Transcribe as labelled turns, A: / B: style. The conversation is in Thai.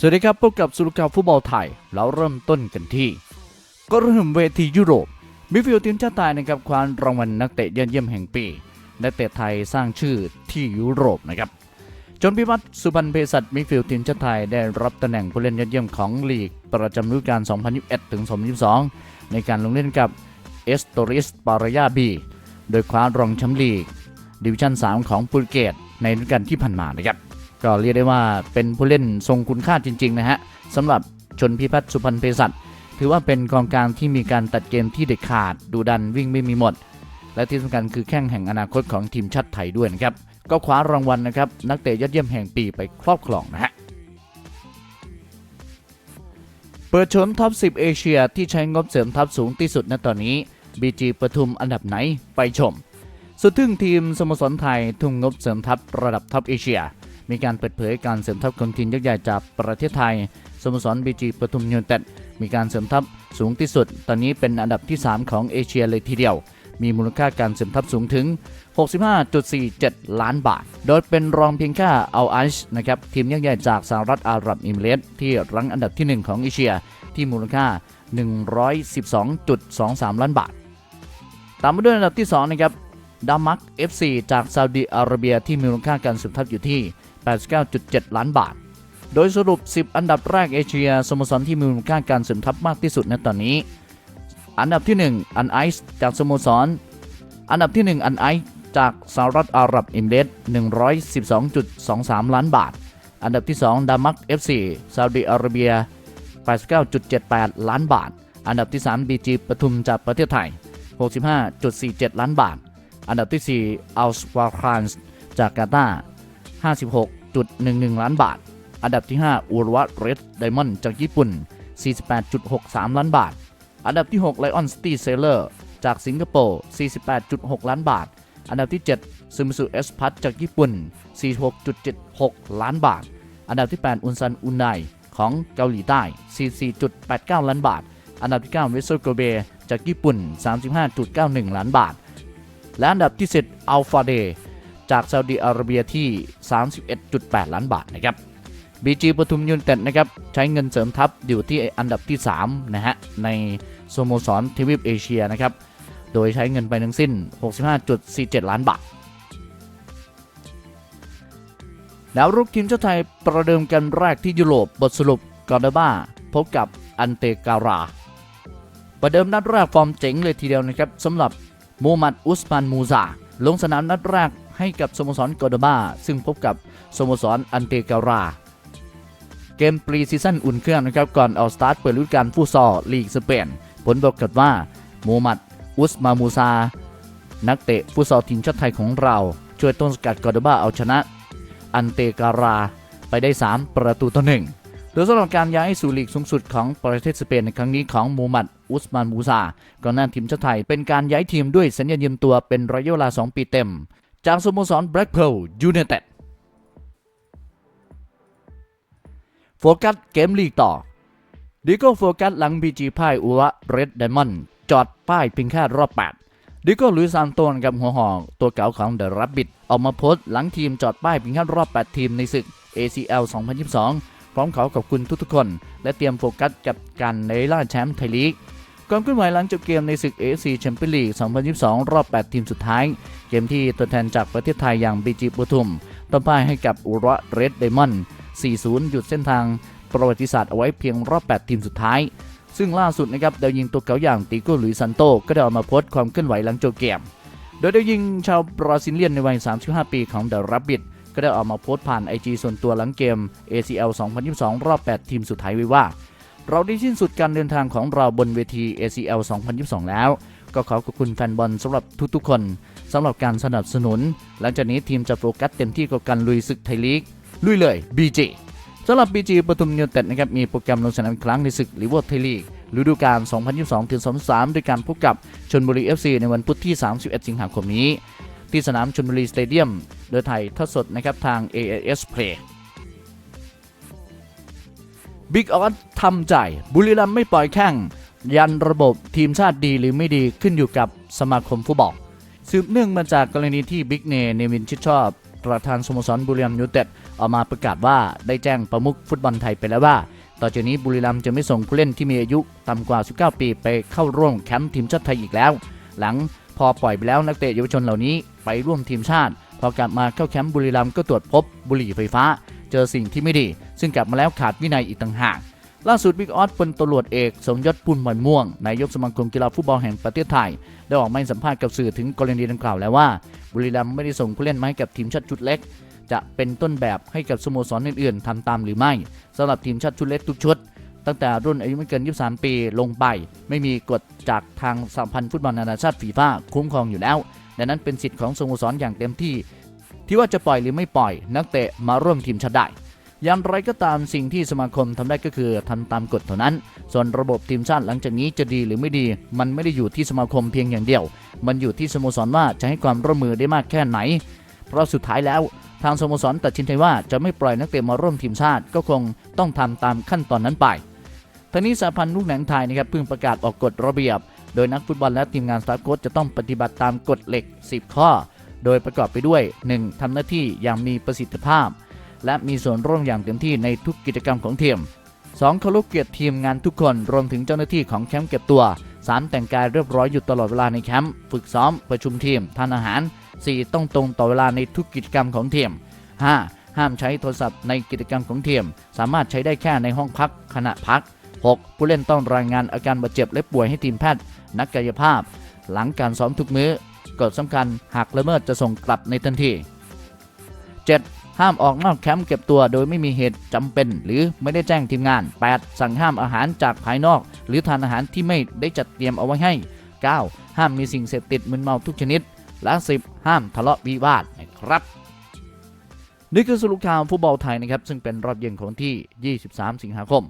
A: สวัสดีครับพบกับสุรกาฟุตบอลไทย เราเริ่มต้นกันที่ ก็เริ่มเวทียุโรปมิฟิลทีมชาติไทยนะครับคว้ารางวัลนักเตะยอดเยี่ยมแห่งปี นักเตะไทยสร้างชื่อที่ยุโรปนะครับจนพิพัฒน์สุพรรณเภสัชมิฟิลทีมชาติไทยได้รับตำแหน่งผู้เล่นยอดเยี่ยมของลีก ประจำฤดูกาล 2021 ถึง 2022 ในการลงเล่นกับเอสโตริสปารายาบี โดยคว้ารองแชมป์ลีก ดิวิชั่น 3 ของโปรตุเกสในฤดูกาลที่ผ่านมานะครับ ก็เรียกได้ว่าเป็นผู้เล่นทรงคุณค่าจริง ๆ นะฮะสำหรับชนพิพัฒน์สุพรรณเภสัชถือว่าเป็นกองกลางที่มีการตัดเกมที่เด็ดขาดดูดันวิ่งไม่มีหมด และที่สำคัญคือแข้งแห่งอนาคตของทีมชาติไทยด้วยนะครับก็คว้ารางวัลนะครับนักเตะยอดเยี่ยมแห่งปีไปครอบครองนะฮะเปิดชนท็อป 10 เอเชียที่ใช้งบเสริมทัพสูงที่สุดณตอนนี้ BG ปทุมอันดับไหนไปชม สุดทึ่งทีมสโมสรไทยทุ่มงบเสริมทัพระดับท็อปเอเชีย มีการเปิดเผยการเสริมทัพของทีมยักษ์ใหญ่จากประเทศไทยสโมสร BG ปทุมยูไนเต็ดมีการเสริมทัพสูงที่สุด ตอนนี้เป็นอันดับที่ 3 ของเอเชียเลยทีเดียว มีมูลค่าการเสริมทัพสูงถึง 65.47 ล้านบาท โดยเป็นรองเพียงแค่เอาไอช์นะครับทีมยักษ์ใหญ่จากสหรัฐอาหรับอิมเรตส์ที่รั้งอันดับทีหนึ่1 ของเอเชีย ที่มูลค่า 112.23 ล้านบาท ตามมาด้วยอันดับที่2นะครับดามัก FC จากซาอุดิอาระเบียที่มีมูลค่าการเสริมทัพอยู่ที่ 89.7 ล้านบาท โดยสรุป 10 อันดับแรกเอเชียสโมสรที่มีมูลค่าการสริมทัพมากที่สุดในตอนนี้ อันดับที่ 1 อันไอซ์จากสโมสร อันดับที่ 1 อันไอซ์จากสหรัฐอาหรับเอมิเรตส์112.23 ล้านบาท อันดับที่ 2 ดามัก FC ซาอุดิอาระเบีย 89.78 ล้านบาท อันดับที่ 3 BG ปทุมจากประเทศไทย 65.47 ล้านบาท อันดับที่ 4 อัลสวาครานส์จากกาตาร์ 56.11 ล้านบาท อันดับที่ 5 อุรวะเรดไดมอนด์จากญี่ปุ่น 48.63 ล้านบาท อันดับที่6ไลออนสตีเซเลอร์จากสิงคโปร์ 48.6 ล้านบาท อันดับที่ 7 ซึมิสุเอสพัทจากญี่ปุ่น 46.76 ล้านบาท อันดับที่ 8 อุนซันอุนไนของเกาหลีใต้ 44.89 ล้านบาท อันดับที่ 9 เวสเซอร์โกเบจากญี่ปุ่น 35.91 ล้านบาท และอันดับที่ 10 อัลฟาเด จากซาอุดิอาระเบียที่ 31.8 ล้านบาทนะครับ BG ปทุมยูนเต็ดนะครับใช้เงินเสริมทัพอยู่ที่อันดับที่3นะฮะในสโมสรทวีปเอเชียนะครับโดยใช้เงินไปทั้งสิ้น 65.47 ล้านบาทแล้วรุกทีมชาติไทยประเดิมกันแรกที่ยุโรปบทสรุปกอร์ดาบ้าพบกับอันเตการา ประเดิมนัดแรกฟอร์มเจ๋งเลยทีเดียวนะครับสำหรับมูฮัมหมัดอุสมานมูซาลงสนามนัดแรก ให้กับสโมสรกอดาบาซึ่งพบกับสโมสรอันเตการา เกมปรีซีซั่นอุ่นเครื่องนะครับก่อนเอาสตาร์ทเปิดฤดูกาลฟุตซอลลีกสเปน ผลปรากฏว่ามูฮัมหมัดอุสมามูซา นักเตะฟุตซอลทีมชาติไทยของเรา ช่วยต้นสกัดกอดาบาเอาชนะ อันเตการาไปได้ 3 ประตูต่อหนึ่งโดยสำหรับการย้ายสู่ลีกสูงสุดของประเทศสเปนในครั้งนี้ของมูฮัมมัดอุสมานมูซาก่อนหน้าทีมชาติไทยเป็นการย้ายทีมด้วยสัญญายืมตัวเป็นระยะเวลา 2 ปีเต็ม จากสโมสรแบล็กเพลยูไนเต็ดโฟกัสเกมลีกต่อดิโก้โฟกัสหลังบีจีพ่ายอุระเรดไดมอนด์จอดป้ายพียงแค่รอบ 8 ดิโก้ลุยซานโตนกับหัวหอกตัวเก่าของเดอะรับบิดออกมาโพสต์หลังทีมจอดป้ายพียงแค่รอบ 8 ทีมในศึก ACL 2022 พร้อมขอขอบคุณทุกๆคน และเตรียมโฟกัสกับการในล่าแชมป์ไทยลีก ความเคลื่อนไหวหลังจบเกมในศึก AFC Champions League 2022 รอบ 8 ทีมสุดท้าย เกมที่ตัวแทนจากประเทศไทยอย่างบีจีปทุมต้องพ่ายให้กับอุระเรดไดมอนด์ 4-0 หยุดเส้นทางประวัติศาสตร์เอาไว้เพียงรอบ 8 ทีมสุดท้าย ซึ่งล่าสุดนะครับดาวยิงตัวเก่าอย่างติโก้หลุยซันโตก็ได้ออกมาโพสต์ความเคลื่อนไหวหลังจบเกม โดยดาวยิงชาวบราซิเลียนในวัย 35 ปีของเดอะรับบิดก็ได้ออกมาโพสต์ผ่าน IG ส่วนตัวหลังเกม ACL 2022 รอบ 8 ทีมสุดท้ายไว้ว่า เราได้สิ้นสุดการเดินทางของเราบนเวที ACL 2022 แล้ว ก็ขอขอบคุณแฟนบอลสำหรับทุกๆคนสำหรับการสนับสนุน หลังจากนี้ทีมจะโฟกัสเต็มที่กับการลุยศึกไทยลีก ลุยเลย BG สำหรับ BG ปทุมยูเต็ดนะครับมีโปรแกรมลงสนามอีกครั้งในศึกลิเวอร์ไทยลีกฤดูกาล 2022-2023ด้วยการพบกับชนบุรี FC ในวันพุธที่ 31 สิงหาคมนี้ ที่สนามชนบุรีสเตเดียม โดยไทยทอดสดนะครับทาง AAS Play บิ๊กออสทำใจ บุรีรัมย์ไม่ปล่อยแข้ง ยันระบบทีมชาติดีหรือไม่ดีขึ้นอยู่กับสมาคมฟุตบอลสืบเนื่องมาจากกรณีที่บิ๊กเนเนวินชิดชอบ ประธานสโมสรบุรีรัมย์ยูไนเต็ดออกมาประกาศว่าได้แจ้งประมุขฟุตบอลไทยไปแล้วว่า ต่อจากนี้บุรีรัมย์จะไม่ส่งผู้เล่นที่มีอายุต่ำกว่า 19 ปีไปเข้าร่วมแคมป์ทีมชาติไทยอีกแล้ว หลังพอปล่อยไปแล้วนักเตะเยาวชนเหล่านี้ไปร่วมทีมชาติ พอกลับมาเข้าแคมป์บุรีรัมย์ก็ตรวจพบบุหรี่ไฟฟ้า เจอสิ่งที่ไม่ดี ซึ่งกลับมาแล้วขาดวินัยอีกต่างหากล่าสุดบิ๊กออสพลตำรวจเอก สมยศปุ่นหมอนม่วง นายกสมาคมกีฬาฟุตบอลแห่งประเทศไทย ได้ออกมาให้สัมภาษณ์กับสื่อถึงกรณีดังกล่าวแล้วว่า บุรีรัมย์ไม่ได้ส่งผู้เล่นมาให้กับทีมชาติชุดเล็ก จะเป็นต้นแบบให้กับสโมสรอื่นๆทำตามหรือไม่สำหรับทีมชาติชุดเล็กทุกชุด ตั้งแต่รุ่นอายุไม่เกิน 23 ปีลงไป ไม่มีกฎจากทางสหพันธ์ฟุตบอลนานาชาติฟีฟ่าคุ้มครองอยู่แล้วดังนั้นเป็นสิทธิ์ของสโมสรอย่างเต็มที่ ที่ว่าจะปล่อยหรือไม่ปล่อย นักเตะมาร่วมทีมชาติได้ อย่างไรก็ตามสิ่งที่สมาคมทำได้ก็คือทำตามกฎเท่านั้น ส่วนระบบทีมชาติหลังจากนี้จะดีหรือไม่ดี มันไม่ได้อยู่ที่สมาคมเพียงอย่างเดียว มันอยู่ที่สโมสรว่าจะให้ความร่วมมือได้มากแค่ไหน เพราะสุดท้ายแล้วทางสโมสรตัดสินใจว่าจะไม่ปล่อยนักเตะมาร่วมทีมชาติก็คงต้องทำตามขั้นตอนนั้นไปทนี้สหพันธ์ลูกหนังไทยนะครับเพิ่งประกาศออกกฎระเบียบ โดยนักฟุตบอลและทีมงานสตาฟโค้ชจะต้องปฏิบัติตามกฎเหล็ก 10 ข้อ โดยประกอบไปด้วย 1. ทำหน้าที่อย่างมีประสิทธิภาพ และมีส่วนร่วมอย่างเต็มที่ในทุกกิจกรรมของทีม 2. เคารพเกียรติทีมงานทุกคนรวมถึงเจ้าหน้าที่ของแคมป์เก็บตัว 3. แต่งกายเรียบร้อยอยู่ตลอดเวลาในแคมป์ฝึกซ้อมประชุมทีมทานอาหาร 4. ต้องตรงต่อเวลาในทุกกิจกรรมของทีม 5. ห้ามใช้โทรศัพท์ในกิจกรรมของทีม สามารถใช้ได้แค่ในห้องพักขณะพัก 6. ผู้เล่นต้องรายงานอาการบาดเจ็บและป่วยให้ทีมแพทย์ นักกายภาพ หลังการซ้อมทุกมื้อกฎสำคัญหากละเมิดจะส่งกลับในทันที 7. ห้ามออกนอกแคมป์เก็บตัวโดยไม่มีเหตุจำเป็น หรือไม่ได้แจ้งทีมงาน 8. สั่งห้ามอาหารจากภายนอก หรือทานอาหารที่ไม่ได้จัดเตรียมเอาไว้ให้ 9. ห้ามมีสิ่งเสพติดมึนเมาทุกชนิด และ 10. ห้ามทะเลาะวิวาทนะครับนี่คือสรุปข่าวฟุตบอลไทยนะครับซึ่งเป็นรอบเย็นของที่ 23 สิงหาคม